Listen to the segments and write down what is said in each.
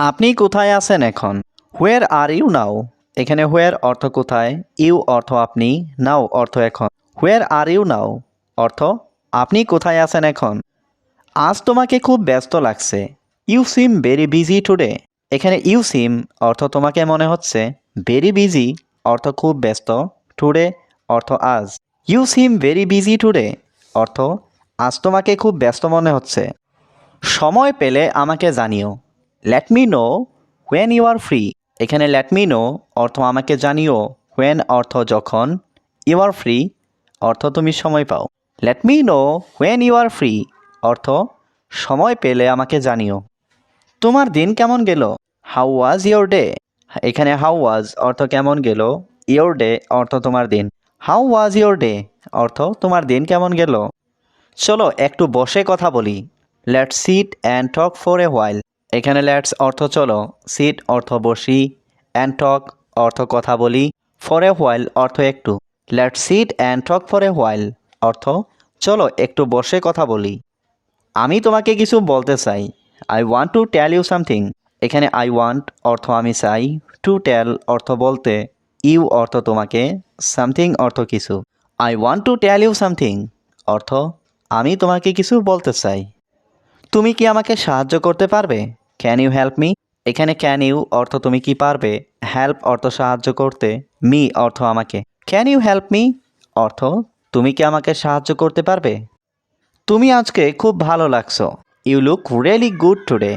আপনি কোথায় আছেন এখন? হোয়ার আর ইউ নাও এখানে হোয়ার অর্থ কোথায়? ইউ অর্থ আপনি নাও অর্থ এখন। হোয়ার আর ইউ নাও অর্থ, আপনি কোথায় আছেন এখন? আজ তোমাকে খুব ব্যস্ত লাগছে। You seem very busy today এখানে ইউ সিম অর্থ তোমাকে মনে হচ্ছে। ভেরি বিজি অর্থ খুব ব্যস্ত। টুডে অর্থ আজ। You seem very busy today অর্থ, আজ তোমাকে খুব ব্যস্ত মনে হচ্ছে। সময় পেলে আমাকে জানিও। Let me know when you are free এখানে লেট মি নো অর্থ আমাকে জানিও হোয়েন অর্থ যখন ইউ আর ফ্রি অর্থ তুমি সময় পাও। Let me know when you are free অর্থ সময় পেলে আমাকে জানিও। তোমার দিন কেমন গেল? হাউ ওয়াজ ইয়োর ডে এখানে হাউ ওয়াজ অর্থ কেমন গেল? ইয়োর ডে অর্থ তোমার দিন। হাউ ওয়াজ ইয়োর ডে অর্থ তোমার দিন কেমন গেল? চলো একটু বসে কথা বলি। Let's sit and talk for a while এখানে ল্যাটস অর্থ চলো সিট অর্থ বসি অ্যান্ড টক অর্থ কথা বলি ফর এ হোয়াইল অর্থ একটু। Let's sit and talk for a while অর্থ চলো, একটু বসে কথা বলি। আমি তোমাকে কিছু বলতে চাই। I want to tell you something এখানে আই ওয়ান্ট অর্থ আমি চাই। টু টেল অর্থ বলতে। ইউ অর্থ তোমাকে। সামথিং অর্থ কিছু। I want to tell you something অর্থ আমি তোমাকে কিছু বলতে চাই। তুমি কি আমাকে সাহায্য করতে পারবে? ক্যান ইউ হেল্প মি এখানে ক্যান ইউ অর্থ তুমি কি পারবে? হেল্প অর্থ সাহায্য করতে মি অর্থ আমাকে। ক্যান ইউ হেল্প মি অর্থ, তুমি কি আমাকে সাহায্য করতে পারবে? তুমি আজকে খুব ভালো লাগছো। You look really good today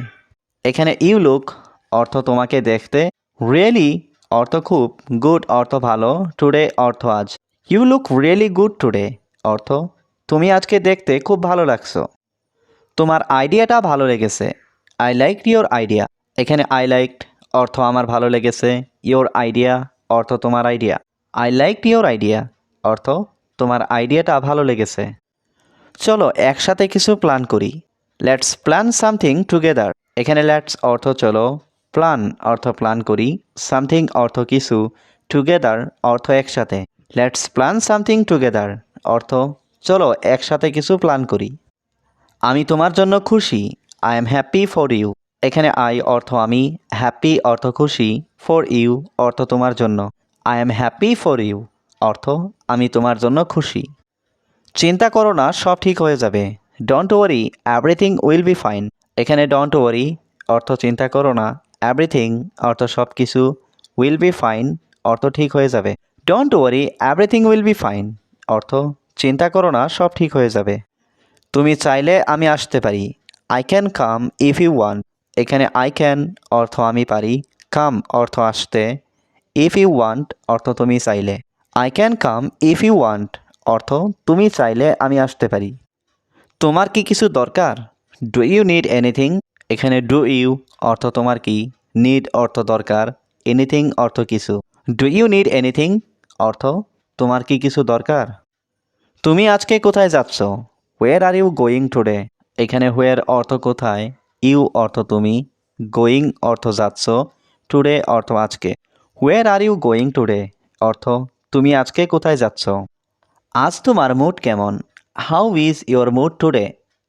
এখানে ইউ লুক অর্থ তোমাকে দেখতে রিয়েলি অর্থ খুব গুড অর্থ ভালো টুডে অর্থ আজ। You look really good today অর্থ, তুমি আজকে দেখতে খুব ভালো লাগছো। তোমার আইডিয়াটা ভালো লেগেছে। আই লাইক ইয়োর আইডিয়া এখানে আই লাইক অর্থ আমার ভালো লেগেছে। ইয়োর আইডিয়া অর্থ তোমার idea I like your idea অর্থ তোমার আইডিয়াটা ভালো লেগেছে। চলো একসাথে কিছু প্ল্যান করি। লেটস প্ল্যান সামথিং টুগেদার এখানে লেটস অর্থ চলো প্ল্যান অর্থ প্ল্যান করি। সামথিং অর্থ কিছু টুগেদার অর্থ একসাথে। লেটস প্ল্যান সামথিং টুগেদার অর্থ চলো একসাথে কিছু প্ল্যান করি। আমি তোমার জন্য খুশি। I am happy for you এখানে আই অর্থ আমি হ্যাপি অর্থ খুশি ফর ইউ অর্থ তোমার জন্য। I am happy for you অর্থ আমি তোমার জন্য খুশি। চিন্তা করো না, সব ঠিক হয়ে যাবে। Don't worry everything will be fine এখানে ডোন্ট ওয়ারি অর্থ চিন্তা করো না এভরিথিং অর্থ সব কিছু উইল বি ফাইন অর্থ ঠিক হয়ে যাবে। Don't worry everything will be fine অর্থ চিন্তা করো না, সব ঠিক হয়ে যাবে। তুমি চাইলে আমি আসতে পারি। I can come if you want এখানে আই ক্যান অর্থ আমি পারি কাম অর্থ আসতে ইফ ইউ ওয়ান্ট অর্থ তুমি চাইলে। I can come if you want অর্থ তুমি চাইলে আমি আসতে পারি। তোমার কি কিছু দরকার? ডু ইউ নিড এনিথিং এখানে ডু ইউ অর্থ তোমার কি? নিড অর্থ দরকার এনিথিং অর্থ কিছু। ডু ইউ নিড এনিথিং অর্থ তোমার কি কিছু দরকার? তুমি আজকে কোথায় যাচ্ছ? Where are you going today এখানে হোয়ার অর্থ কোথায় ইউ অর্থ তুমি গোয়িং অর্থ যাচ্ছ টুডে অর্থ আজকে। Where are you going today অর্থ তুমি আজকে কোথায় যাচ্ছ? আজ তোমার মুড কেমন? How is your mood today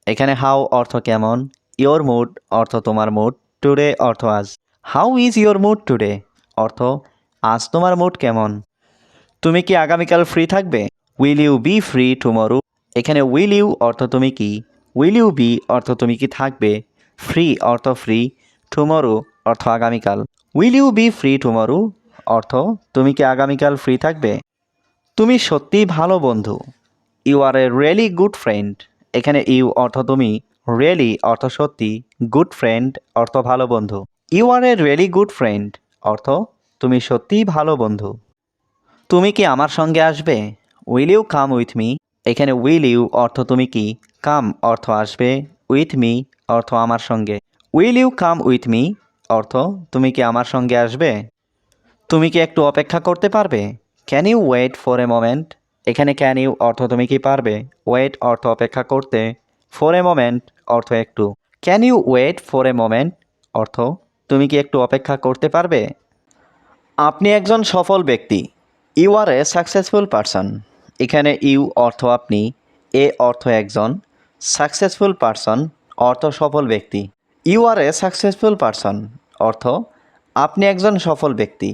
এখানে হাউ অর্থ কেমন? ইয়োর মুড অর্থ তোমার মুড টুডে অর্থ আজ। How is your mood today অর্থ আজ তোমার মুড কেমন? তুমি কি আগামীকাল ফ্রি থাকবে? Will you be free tomorrow এখানে উইল ইউ অর্থ তুমি কি? উইল ইউ বি অর্থ তুমি কি থাকবে? ফ্রি অর্থ ফ্রি টুমরো অর্থ আগামীকাল। Will you be free tomorrow অর্থ, তুমি কি আগামীকাল ফ্রি থাকবে? তুমি সত্যিই ভালো বন্ধু। You are a really good friend এখানে ইউ অর্থ তুমি রিয়েলি অর্থ সত্যি গুড ফ্রেন্ড অর্থ ভালো বন্ধু। You are a really good friend অর্থ, তুমি সত্যিই ভালো বন্ধু। তুমি কি আমার সঙ্গে আসবে? Will you come with me এখানে উইল ইউ অর্থ তুমি কি? কাম অর্থ আসবে উইথ মি অর্থ আমার সঙ্গে। Will you come with me অর্থ, তুমি কি আমার সঙ্গে আসবে? তুমি কি একটু অপেক্ষা করতে পারবে? Can you wait for a moment এখানে ক্যান ইউ অর্থ তুমি কি পারবে? ওয়েট অর্থ অপেক্ষা করতে ফর এ মোমেন্ট অর্থ একটু। Can you wait for a moment অর্থ, তুমি কি একটু অপেক্ষা করতে পারবে? আপনি একজন সফল ব্যক্তি। You are a successful person এখানে ইউ অর্থ আপনি, এ অর্থ একজন। সাকসেসফুল পারসন অর্থ সফল ব্যক্তি। You are a successful person অর্থ আপনি একজন সফল ব্যক্তি।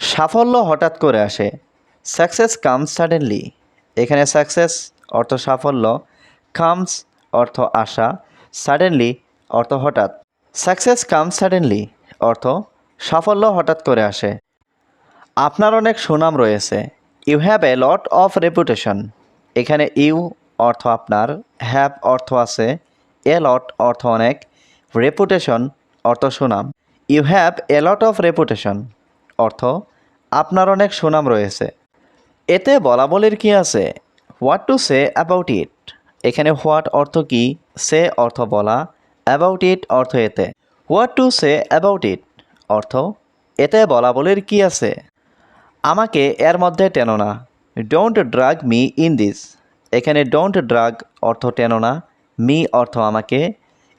সাফল্য হঠাৎ করে আসে। সাকসেস কামস সাডেনলি এখানে সাকসেস অর্থ সাফল্য। কামস অর্থ আশা সাডেনলি অর্থ হঠাৎ। সাকসেস কামস সাডেনলি অর্থ সাফল্য হঠাৎ করে আসে। আপনার অনেক সুনাম রয়েছে। You have a lot of reputation এখানে ইউ অর্থ আপনার হ্যাভ অর্থ আছে এ লট অর্থ অনেক রেপুটেশন অর্থ সুনাম। You have a lot of reputation অর্থ আপনার অনেক সুনাম রয়েছে। এতে বলা বলির কি আছে? What to say about it এখানে হোয়াট অর্থ কি? সে অর্থ বলা অ্যাবাউট ইট অর্থ এতে। What to say about it অর্থ এতে বলা বলির কি আছে? আমাকে এর মধ্যে টেনো না। Don't drag me in this এখানে ডোন্ট ড্রাগ অর্থ টেনো না মি অর্থ আমাকে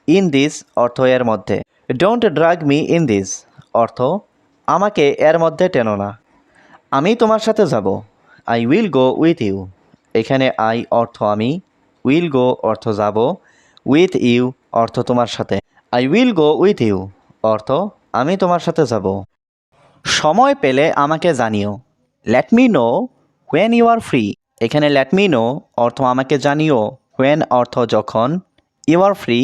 ইন দিস অর্থ এর মধ্যে। Don't drag me in this অর্থ আমাকে এর মধ্যে টেনো না। আমি তোমার সাথে যাব I will go with you এখানে আই অর্থ আমি উইল গো অর্থ যাব উইথ ইউ অর্থ তোমার সাথে। I will go with you অর্থ আমি তোমার সাথে যাব। সময় পেলে আমাকে জানিও। Let me know when you are free এখানে লেট মি নো অর্থ আমাকে জানিও হোয়েন অর্থ যখন ইউ আর ফ্রি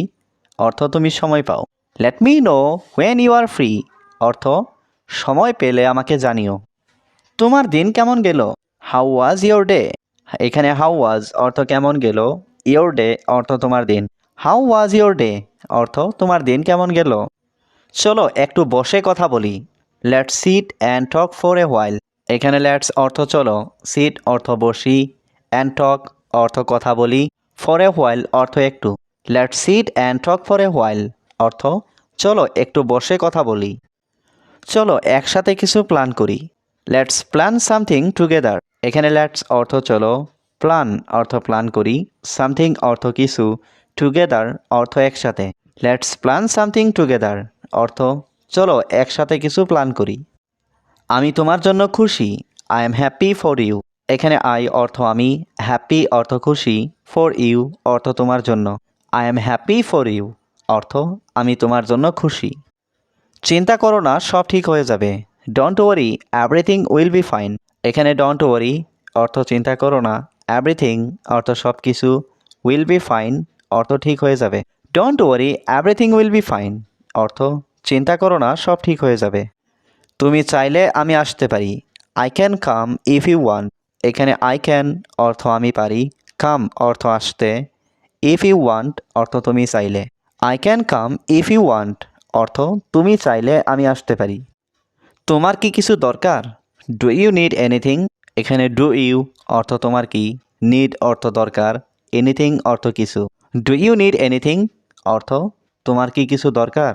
অর্থ তুমি সময় পাও। Let me know when you are free অর্থ সময় পেলে আমাকে জানিও। তোমার দিন কেমন গেল? হাউ ওয়াজ ইয়োর ডে এখানে হাউ ওয়াজ অর্থ কেমন গেল? ইয়োর ডে অর্থ তোমার দিন। হাউ ওয়াজ ইয়োর ডে অর্থ তোমার দিন কেমন গেল? চলো একটু বসে কথা বলি। Let sit and talk for a while এখানে লেটস অর্থ চলো সিট অর্থ বসি অ্যান্ড টক অর্থ কথা বলি ফর এ হোয়াইল অর্থ একটু। Let's sit and talk for a while অর্থ চলো, একটু বসে কথা বলি। চলো, একসাথে কিছু প্ল্যান করি। লেটস প্ল্যান সামথিং টুগেদার এখানে লেটস অর্থ চলো প্ল্যান অর্থ প্ল্যান করি সামথিং অর্থ কিছু টুগেদার অর্থ একসাথে। লেটস প্ল্যান সামথিং টুগেদার অর্থ চলো, একসাথে কিছু প্ল্যান করি। আমি তোমার জন্য খুশি। I am happy for you এখানে আই অর্থ আমি হ্যাপি অর্থ খুশি ফর ইউ অর্থ তোমার জন্য। I am happy for you অর্থ আমি তোমার জন্য খুশি। চিন্তা করো না, সব ঠিক হয়ে যাবে। Don't worry everything will be fine এখানে ডোন্ট ওয়ারি অর্থ চিন্তা করো না। এভরিথিং অর্থ সব কিছু উইল বি ফাইন অর্থ ঠিক হয়ে যাবে। Don't worry everything will be fine অর্থ চিন্তা করো না, সব ঠিক হয়ে যাবে। তুমি চাইলে আমি আসতে পারি। I can come if you want এখানে আই ক্যান অর্থ আমি পারি। কাম অর্থ আসতে। ইফ ইউ ওয়ান্ট অর্থ তুমি চাইলে। I can come if you want অর্থ তুমি চাইলে আমি আসতে পারি। তোমার কি কিছু দরকার? ডু ইউ নিড এনিথিং এখানে ডু ইউ অর্থ তোমার কি? নিড অর্থ দরকার। এনিথিং অর্থ কিছু। ডু ইউ নিড এনিথিং অর্থ তোমার কি কিছু দরকার?